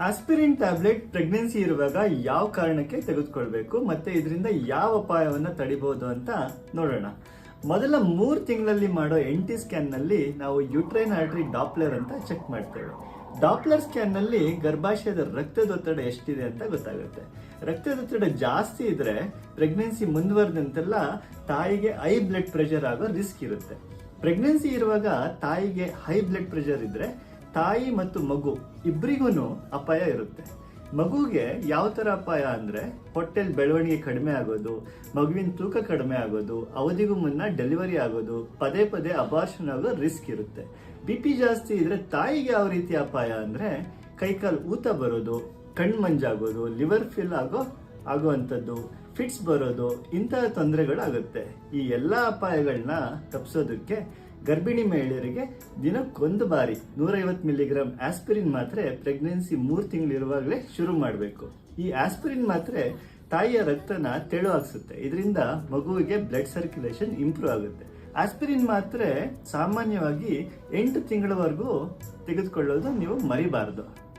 Aspirin tablet pregnancy ಇರುವಾಗ ಯಾವ ಕಾರಣಕ್ಕೆ ತೆಗೆದುಕೊಳ್ಬೇಕು? ಮತ್ತೆ ಇದರಿಂದ ಯಾವ ಅಪಾಯವನ್ನು ತಡಿಬಹುದು ಅಂತ ನೋಡೋಣ. ಮೊದಲ ಮೂರು ತಿಂಗಳಲ್ಲಿ ಮಾಡೋ ಎನ್ ಟಿ ಸ್ಕ್ಯಾನ್ನಲ್ಲಿ ನಾವು ಯುಟ್ರೈನ್ ಆರ್ಟ್ರಿ ಡಾಪ್ಲರ್ ಅಂತ ಚೆಕ್ ಮಾಡ್ತೇವೆ. ಡಾಪ್ಲರ್ ಸ್ಕ್ಯಾನ್ನಲ್ಲಿ ಗರ್ಭಾಶಯದ ರಕ್ತದೊತ್ತಡ ಎಷ್ಟಿದೆ ಅಂತ ಗೊತ್ತಾಗುತ್ತೆ. ರಕ್ತದೊತ್ತಡ ಜಾಸ್ತಿ ಇದ್ರೆ ಪ್ರೆಗ್ನೆನ್ಸಿ ಮುಂದುವರೆದಂತೆಲ್ಲ ತಾಯಿಗೆ ಹೈ ಬ್ಲಡ್ ಪ್ರೆಷರ್ ಆಗೋ ರಿಸ್ಕ್ ಇರುತ್ತೆ. ಪ್ರೆಗ್ನೆನ್ಸಿ ಇರುವಾಗ ತಾಯಿಗೆ ಹೈ ಬ್ಲಡ್ ಪ್ರೆಷರ್ ಇದ್ರೆ ತಾಯಿ ಮತ್ತು ಮಗು ಇಬ್ಬರಿಗೂ ಅಪಾಯ ಇರುತ್ತೆ. ಮಗುಗೆ ಯಾವ ಥರ ಅಪಾಯ ಅಂದರೆ ಹೊಟ್ಟೆಲ್ ಬೆಳವಣಿಗೆ ಕಡಿಮೆ ಆಗೋದು, ಮಗುವಿನ ತೂಕ ಕಡಿಮೆ ಆಗೋದು, ಅವಧಿಗೂ ಮುನ್ನ ಡೆಲಿವರಿ ಆಗೋದು, ಪದೇ ಪದೇ ಅಬಾರ್ಷನ್ ಆಗೋ ರಿಸ್ಕ್ ಇರುತ್ತೆ. ಬಿ ಪಿ ಜಾಸ್ತಿ ಇದ್ರೆ ತಾಯಿಗೆ ಯಾವ ರೀತಿ ಅಪಾಯ ಅಂದರೆ ಕೈಕಾಲು ಊತ ಬರೋದು ಕಣ್ಮಂಜಾಗೋದು ಲಿವರ್ ಫಿಲ್ ಆಗೋ ಆಗುವಂಥದ್ದು ಫಿಟ್ಸ್ ಬರೋದು, ಇಂತಹ ತೊಂದರೆಗಳಾಗುತ್ತೆ. ಈ ಎಲ್ಲ ಅಪಾಯಗಳನ್ನ ತಪ್ಪಿಸೋದಕ್ಕೆ ಗರ್ಭಿಣಿ ಮಹಿಳೆಯರಿಗೆ ದಿನಕ್ಕೊಂದು ಬಾರಿ ನೂರೈವತ್ತು ಮಿಲಿಗ್ರಾಮ್ ಆಸ್ಪಿರಿನ್ ಮಾತ್ರೆ ಪ್ರೆಗ್ನೆನ್ಸಿ ಮೂರು ತಿಂಗಳಿರುವಾಗಲೇ ಶುರು ಮಾಡಬೇಕು. ಈ ಆಸ್ಪಿರಿನ್ ಮಾತ್ರೆ ತಾಯಿಯ ರಕ್ತನ ತೆಳು ಹಾಕ್ಸುತ್ತೆ ಇದರಿಂದ ಮಗುವಿಗೆ ಬ್ಲಡ್ ಸರ್ಕ್ಯುಲೇಷನ್ ಇಂಪ್ರೂವ್ ಆಗುತ್ತೆ. ಆಸ್ಪಿರಿನ್ ಮಾತ್ರೆ ಸಾಮಾನ್ಯವಾಗಿ ಎಂಟು ತಿಂಗಳವರೆಗೂ ತೆಗೆದುಕೊಳ್ಳೋದು ನೀವು ಮರಿಬಾರದು.